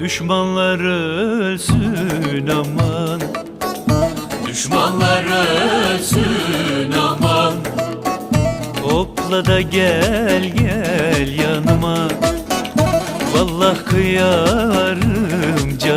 Düşmanlar ölsün aman. Düşmanlar ölsün aman. Hopla da gel gel yanıma. Vallahi kıyarım canıma